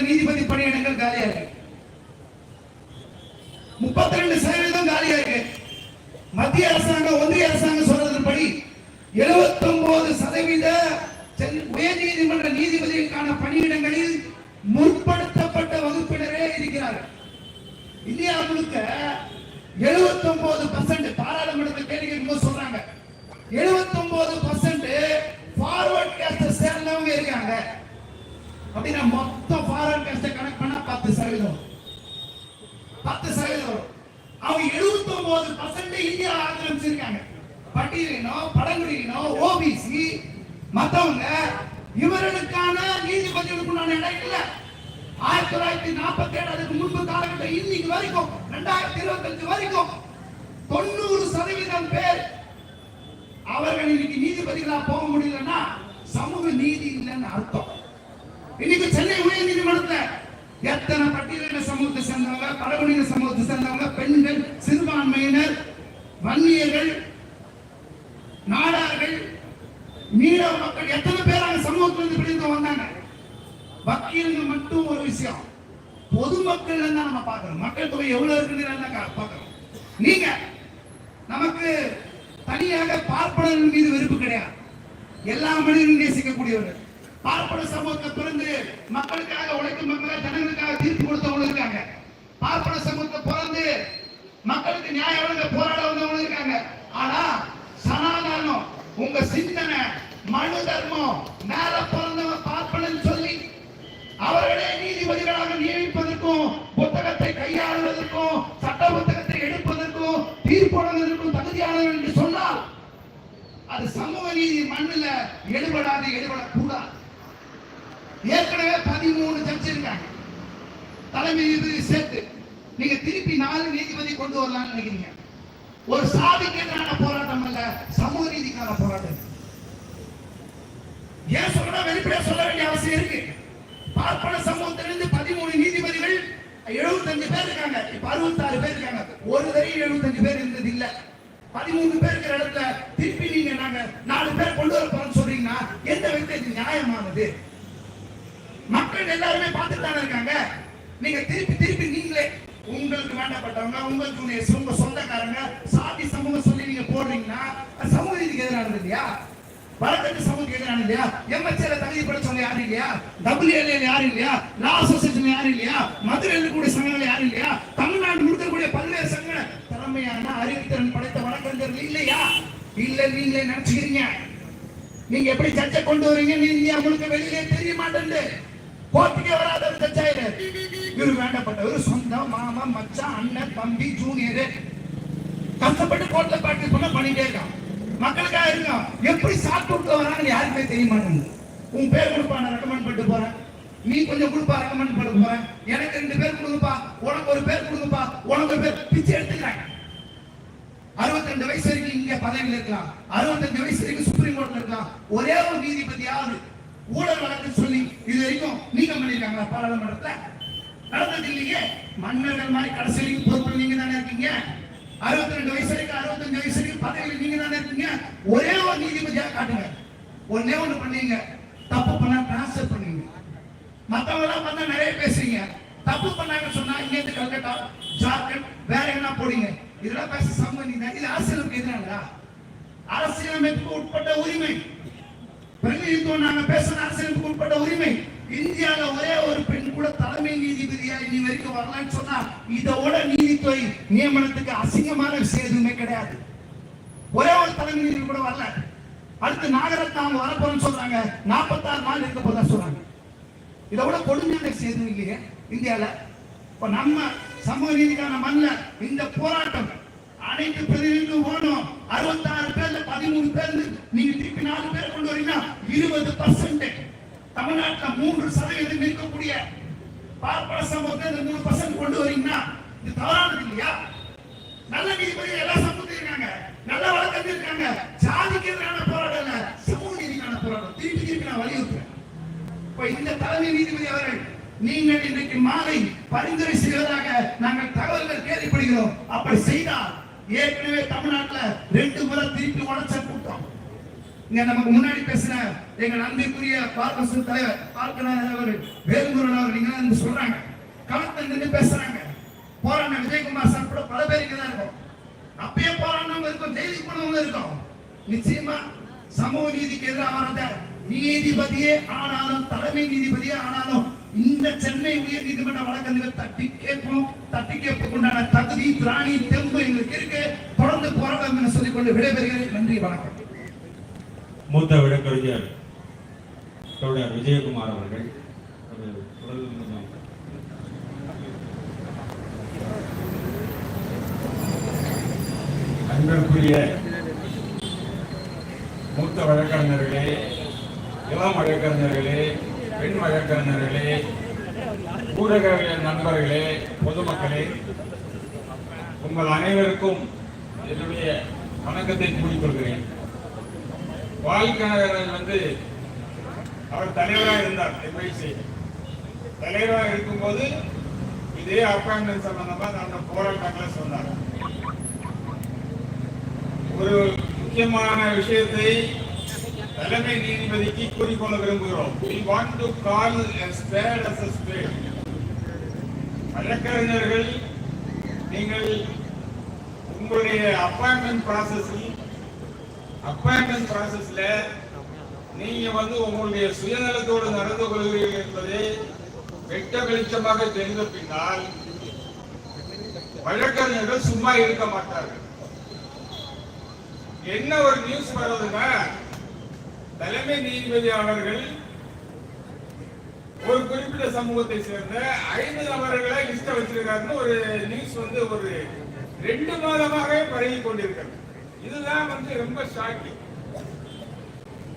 நீதிமன்ற நீதிபதி பணியிடங்கள் காலியா இருக்கு. முப்பத்தி ரெண்டு சதவீதம் காலியா இருக்கு. மத்திய அரசாங்கம் ஒன்றிய அரசாங்கம் சொல்றதன்படி எழுபத்தி ஒன்பது சதவீத சென்- உயர்நீதிமன்ற நீதிபதிகளுக்கான பணியிடங்களில் முற்படுத்தப்பட்ட வகுப்பினரே இருக்கிறார்கள். இந்தியா முழுக்க 79% பர்சன்ட் பாராளுமன்றத்தில் கேள்வி கேட்கும்போது சொல்றாங்க. 79% பர்சன்ட் ஃபார்வர்ட் கேஸ்ட சேர்ந்தவங்க இருக்காங்க. அப்படின்னா மொத்தம் ஃபார்வர்ட் கேஸ்ட கணக்கு பண்ணா பத்து சதவீதம் பத்து சதவீதம் வரும். அவங்க 79% பர்சன்ட் இந்தியா ஆக்கிரமிச்சிருக்காங்க. பட்டியலினோ பழங்குடியினோ ஓபிசி மத்தவங்க இவர்களுக்கான நீதிபதிகளுக்குண்டான இடம் இல்லை ஆயிரத்தி தொள்ளாயிரத்தி நாற்பத்தி ஏழு அதுக்கு முன்பு காலகட்டம் இன்னைக்கு வரைக்கும் ரெண்டாயிரத்தி இருபத்தஞ்சு வரைக்கும் தொண்ணூறு சதவீதம் பேர் அவர்கள் இன்னைக்கு நீதிபதிகளா போக முடியலன்னா சமூக நீதி இல்லைன்னு அர்த்தம். இன்னைக்கு சென்னை உயர் நீதிமன்றத்துல எத்தனை பட்டியலின சமூகத்தை சேர்ந்தவங்க பழங்குடியின சமூகத்தை சேர்ந்தவங்க பெண்கள் சிறுபான்மையினர் வன்னியர்கள் நாடார்கள் மீனவ மக்கள் எத்தனை பேர் அந்த சமூகத்திலிருந்து பிடித்து வந்தாங்க? வக்கீலுங்க மட்டும் ஒரு விஷயம். பொதுமக்கள் தான் நம்ம பார்க்கணும் மக்கள் தொகை எவ்வளவு இருக்குன்னு பார்க்கணும் நீங்க நமக்கு தனியாக பார்ப்பனர்கள் மீது வெறுப்பு கிடையாது. எல்லா மனிதனும் நேசிக்கக்கூடியவர்கள். பார்ப்பன சமூகத்தை பிறந்து மக்களுக்காக உழைக்கும் மக்களை ஜனங்களுக்காக தீர்ப்பு கொடுத்தவங்க இருக்காங்க. பார்ப்பன சமூகத்தை பிறந்து மக்களுக்கு நியாயம் வழங்க போராட வந்தவங்க இருக்காங்க. ஆனா சனாதனம் உங்க சிந்தனை மனு தர்மம் மேல பிறந்தவன் பார்ப்பனன்னு சொல்லி அவர்களே நீதிபதிகளாக நியமிப்பதற்கும் புத்தகத்தை கையாளுவதற்கும் சட்ட புத்தகத்தை எடுப்பதற்கும் தீர்ப்பு வழங்குவதற்கும் என்று சொன்னால் அது சமூக நீதி மண்ணில் எடுபடாது எடுபடக்கூடாது. ஏற்கனவே பதிமூணு ஜட்ஜ் இருக்காங்க. தலைமை நீதிபதி சேர்த்து நீங்க திருப்பி நாலு நீதிபதி கொண்டு வரலாம்னு நினைக்கிறீங்க. ஒரு சாதிக்கு எதிரான போராட்டம் அல்ல சமூக நீதிக்கான போராட்டம். ஏன் சொல்றா வெளிப்படையா சொல்ல வேண்டிய அவசியம் இருக்கு. பார்ப்பன சமூகத்திலிருந்து பதிமூணு நீதிபதிகள் 75 பேர் இருக்காங்க. இப்ப 66 பேர் இருக்காங்க. ஒரு தடவை 75 பேர் இருந்தது இல்ல. பதிமூணு பேர் இருக்கிற இடத்துல திருப்பி நீங்க நாங்க நாலு பேர் கொண்டு வர போறோம்னு சொல்றீங்கன்னா எந்த விதத்துல நியாயமானது? மக்கள் எல்லாருமே பார்த்துட்டு தானே இருக்காங்க? நீங்க திருப்பி திருப்பி நீங்களே உங்களுக்கு வேண்டப்பட்டவங்க உங்களுக்கு உடைய உங்க சொந்தக்காரங்க சாதி சமூகம் சொல்லி நீங்க போடுறீங்கன்னா சமூக நீதிக்கு எதிரானது இல்லையா? வழக்கத்து சமூகத்துக்கு எதிரானது இல்லையா? எம்எச்ஏல தகுதி படிச்சவங்க யாரும் இல்லையா? டபிள்யூஎல்ஏல யாரும் இல்லையா? லா அசோசியேஷன் யாரும் இல்லையா? மதுரையில் இருக்கக்கூடிய சங்கங்கள் யாரும் இல்லையா? தமிழ்நாடு முழுக்கக்கூடிய பல்வேறு சங்க திறமையான அறிவுத்திறன் படைத்த வழக்கறிஞர்கள் இல்லையா? இல்ல நீங்களே நினைச்சுக்கிறீங்க. நீங்க எப்படி சர்ச்சை கொண்டு வரீங்க நீ உங்களுக்கு வெளியிலே தெரிய மாட்டேங்குது. போட்டிக்கு வராத ஒரு ஜட்ஜ் இவரு வேண்டப்பட்டவர் சொந்தம் மாமா மச்சான் அண்ணன் தம்பி ஜூனியர் கஷ்டப்பட்டு கோர்ட்ல பிராக்டிஸ் பண்ண பண்ணிட்டே இருக்கான். மக்களுக்காக இருக்கான் எப்படி சாப்பிட்டு வராங்கன்னு யாருக்குமே தெரிய மாட்டேங்குது. உன் பேர் கொடுப்பா நான் ரெக்கமெண்ட் பண்ணிட்டு போறேன். நீ கொஞ்சம் கொடுப்பா ரெக்கமெண்ட் பண்ண போறேன். எனக்கு ரெண்டு பேர் கொடுங்கப்பா. உனக்கு ஒரு பேர் கொடுங்கப்பா. உனக்கு ஒரு பேர் பிச்சை எடுத்துக்கிறாங்க அறுபத்தி வயசு வரைக்கும் இங்க பதவியில் இருக்கலாம். அறுபத்தஞ்சு வயசு வரைக்கும் சுப்ரீம் கோர்ட்ல இருக்கலாம். ஒரே ஒரு நீதிபதியாவது ஊழல் வழக்கு சொல்லி இது வரைக்கும் நீக்கம் பண்ணிருக்காங்களா பாராளுமன்றத்தை நடந்தது இல்லையே? மன்னர்கள் மாதிரி கடைசி வரைக்கும் நீங்க தானே இருக்கீங்க? அறுபத்தி ரெண்டு வயசு வரைக்கும் அறுபத்தஞ்சு வயசு வரைக்கும் பதவியில் நீங்க தானே இருக்கீங்க? ஒரே ஒரு நீதிபதியாக காட்டுங்க. ஒன்னே ஒண்ணு பண்ணீங்க. தப்பு பண்ணா டிரான்ஸ்ஃபர் பண்ணுவீங்க மத்தவங்க எல்லாம் பார்த்தா நிறைய பேசுறீங்க. தப்பு பண்ணாங்க சொன்னா இங்க இருந்து கல்கட்டா ஜார்க்கண்ட் வேற என்ன போடுங்க இதெல்லாம் பேச சமூக இது அரசியலுக்கு எதிரானதா அரசியலமைப்புக்கு உட்பட்ட உரிமை. பிரதிநிதித்துவம் நாங்க பேசுற அரசியலுக்கு உட்பட்ட உரிமை. இந்தியால ஒரே ஒரு பெண் கூட தலைமை நீதிபதியா இனி வரைக்கும் வரலாம்னு சொன்னா இதோட நீதித்துறை நியமனத்துக்கு அசிங்கமான விஷயம் எதுவுமே கிடையாது. ஒரே ஒரு தலைமை நீதிபதி கூட வரல. அடுத்து நாகரத்னா அவங்க வரப்போறேன்னு சொல்றாங்க. நாற்பத்தாறு நாள் இருக்க போதா சொல்றாங்க. இதை விட கொடுமையான விஷயம் எதுவும் இல்லையே இந்தியால. இப்ப நம்ம சமூக நீதிக்கான மண்ணில் இந்த போராட்டம் அனைத்து பிரதிநிதிகளும் ஓடும் அறுபத்தாறு பேர்ல பதிமூணு பேர் நீங்க திருப்பி நாலு பேர் கொண்டு இருபது பர்சன்ட் தமிழ்நாட்டுல மூன்று சதவீதம் இருக்கக்கூடிய பார்ப்பன சமூகத்தை இந்த மூணு பர்சன்ட் கொண்டு வரீங்கன்னா இது தவறானது இல்லையா? நல்ல நீதிபதி எல்லா சமூகத்தையும் இருக்காங்க. நல்ல வழக்கம் இருக்காங்க. ஜாதிக்கு எதிரான போராட்டம் இல்ல. சமூக நீதிக்கான போராட்டம். திருப்பி திருப்பி நான் வலியுறுத்துறேன். இப்ப இந்த தலைமை நீதிபதி அவர்கள் நீங்கள் இன்றைக்கு மாலை பரிந்துரை செய்வதாக நாங்கள் தகவல்கள் கேள்விப்படுகிறோம். அப்படி செய்தால் ஏற்கனவே தமிழ்நாட்டுல ரெண்டு முறை திருப்பி உடச்ச கூட்டம். இங்க நமக்கு முன்னாடி பேசின எங்க அன்பிற்குரிய பார்க்கசு தலைவர் பார்க்கணும் அவர் வேலுமுருகன் அவர் நீங்க வந்து சொல்றாங்க. களத்தில் நின்று பேசுறாங்க. போராட்டம் விஜயகுமார் சார் கூட பல பேர் இங்கதான் இருக்கும். அப்பயே போராட்டம் இருக்கும் ஜெயிலுக்கு போனவங்க இருக்கும். நிச்சயமா சமூக நீதிக்கு எதிராக வரத நீதிபதியே ஆனாலும் தலைமை நீதிபதியே ஆனாலும் இந்த சென்னை உயர் நீதிமன்ற வழக்கறிஞர் தட்டி கேட்போம் தட்டி கேட்பதற்குண்டான தகுதி திராணி தெம்பு எங்களுக்கு இருக்கு. தொடர்ந்து போராட்டம் என சொல்லிக்கொண்டு விடைபெறுகிறேன். நன்றி வணக்கம். மூத்த விடக்கறிஞர் தொடர் விஜயகுமார் அவர்கள் ஒரு அன்பிற்குரிய மூத்த வழக்கறிஞர்களே இளம் வழக்கறிஞர்களே பெண் வழக்கறிஞர்களே ஊரக நண்பர்களே பொதுமக்களே உங்கள் அனைவருக்கும் என்னுடைய வணக்கத்தை கூறிக்கொள்கிறேன் வாழ்க்கணவர் வந்து அவர் தலைவராக இருந்தார் எம்ஐசி தலைவராக இருக்கும்போது இதே அப்பாயின்மெண்ட் சம்பந்தமா நடந்த போராட்டங்களை சொன்னார். ஒரு முக்கியமான விஷயத்தை தலைமை நீதிபதிக்கு கூறிக்கொள்ள விரும்புகிறோம். We want to call a spade as a spade. வழக்கறிஞர்கள் நீங்கள் உங்களுடைய அப்பாயின்மெண்ட் ப்ராசஸில் அப்பாயின்மெண்ட் ப்ராசஸ்ல நீங்க வந்து உங்களுடைய சுயநலத்தோடு நடந்து கொள்கிறீர்கள் என்பதை வெட்ட வெளிச்சமாக தெரிந்த பின்னால் வழக்கறிஞர்கள் சும்மா இருக்க மாட்டார்கள். என்ன ஒரு நியூஸ் வருதுன்னா தலைமை நீதிபதி அவர்கள் ஒரு குறிப்பிட்ட சமூகத்தை சேர்ந்த ஐந்து நபர்களை லிஸ்ட வச்சிருக்காருன்னு ஒரு நியூஸ் வந்து ஒரு ரெண்டு மாதமாகவே பரவி கொண்டிருக்கிறது. இதுதான் வந்து ரொம்ப ஷாக்கிங்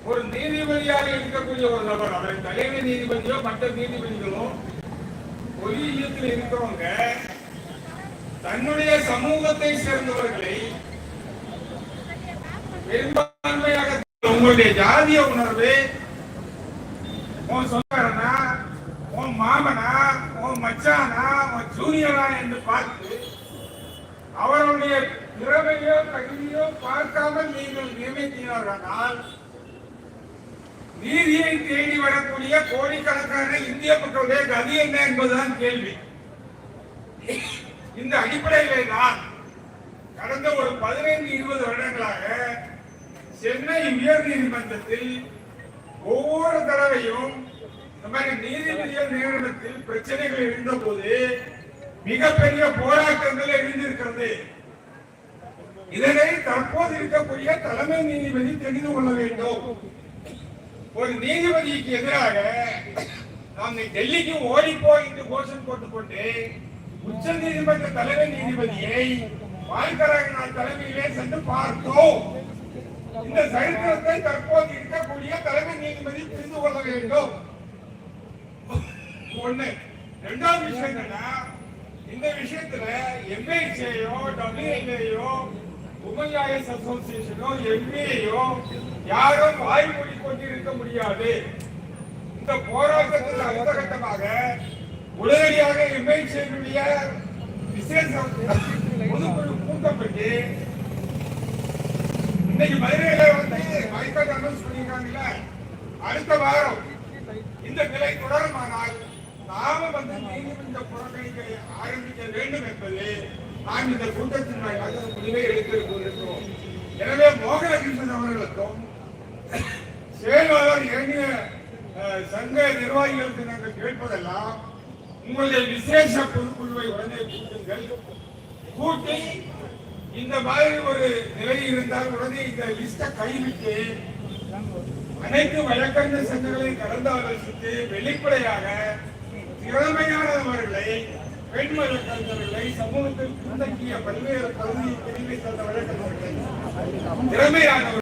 ஒரு நீதிபதியாக இருக்கக்கூடிய ஒரு நபர் அவர் தலைமை நீதிபதியோ மற்ற நீதிபதிகளோ பொறியியத்தில் இருக்கிறவங்க தன்னுடைய சமூகத்தை சேர்ந்தவர்களை பெரும்பான்மையாக உங்களுடைய ஜாதிய உணர்வு உன் சொந்தக்காரனா உன் மாமனா உன் மச்சானா உன் ஜூனியரா என்று பார்த்து அவருடைய திறமையோ தகுதியோ பார்க்காமல் நீங்கள் நியமித்தீர்களானால் நீதியை தேடி வரக்கூடிய கோடிக்கணக்கான இந்திய மக்களுடைய கதி என்ன என்பதுதான் கேள்வி. இந்த அடிப்படையிலே தான் கடந்த ஒரு பதினைந்து இருபது வருடங்களாக சென்னை உயர் நீதிமன்றத்தில் ஒவ்வொரு தடவையும் இந்த மாதிரி நீதிபதிகள் நியமனத்தில் பிரச்சனைகள் இருந்தபோது மிகப்பெரிய போராட்டங்கள் எழுந்திருக்கிறது. இதனை தற்போது இருக்கக்கூடிய தலைமை நீதிபதி தெரிந்து கொள்ள வேண்டும். ஒரு நீதிபதிக்கு எதிராக நாம் டெல்லிக்கு ஓடிப்போ என்று கோஷம் போட்டுக்கொண்டு உச்ச நீதிமன்ற தலைமை நீதிபதியை வாழ்க்கரகனால் தலைமையிலே சென்று பார்த்தோம். இந்த சரித்திரத்தை தற்போது இருக்கக்கூடிய தலைமை நீதிபதி புரிந்து கொள்ள வேண்டும். ஒண்ணு. ரெண்டாவது விஷயம் என்னன்னா இந்த விஷயத்துல எம்ஐசியோ டபிள்யூஎல்ஏயோ உமன் அசோசியேஷனோ எம்ஏயோ யாரும் வாய் மூடி கொண்டிருக்க முடியாது. இந்த போராட்டத்தில் அடுத்த உடனடியாக எம்ஐசியினுடைய விசேஷ பொதுக்குழு கூட்டப்பட்டு இன்னைக்கு மதுரையில வந்து மைக்கேட் அனௌன்ஸ் அடுத்த வாரம் இந்த நிலை தொடருமானால் நாம வந்து நீதிமன்ற புறக்கணிக்க ஆரம்பிக்க வேண்டும் என்பது நாம் இந்த கூட்டத்தின் வாயிலாக முடிவை எடுத்திருக்கிறோம் எனவே மோகனகிருஷ்ணன் அவர்களுக்கும் செயலாளர் ஏனைய சங்க நிர்வாகிகளுக்கு நாங்கள் கேட்பதெல்லாம் உங்களுடைய விசேஷ பொதுக்குழுவை உடனே கூட்டுங்கள். கூட்டி இந்த மாதிரி ஒரு நிலை இருந்தால் உடனே இந்த லிஸ்டை கைவிட்டு அனைத்து வழக்கறிஞர் சங்கங்களை கலந்து ஆலோசித்து வெளிப்படையாக திறமையானவர்களை பெண் வழக்கறிஞர்களை சமூகத்தில் பின்தங்கிய பல்வேறு பகுதியை பிரிவை சேர்ந்த வழக்கறிஞர்களை திறமையானவர்கள்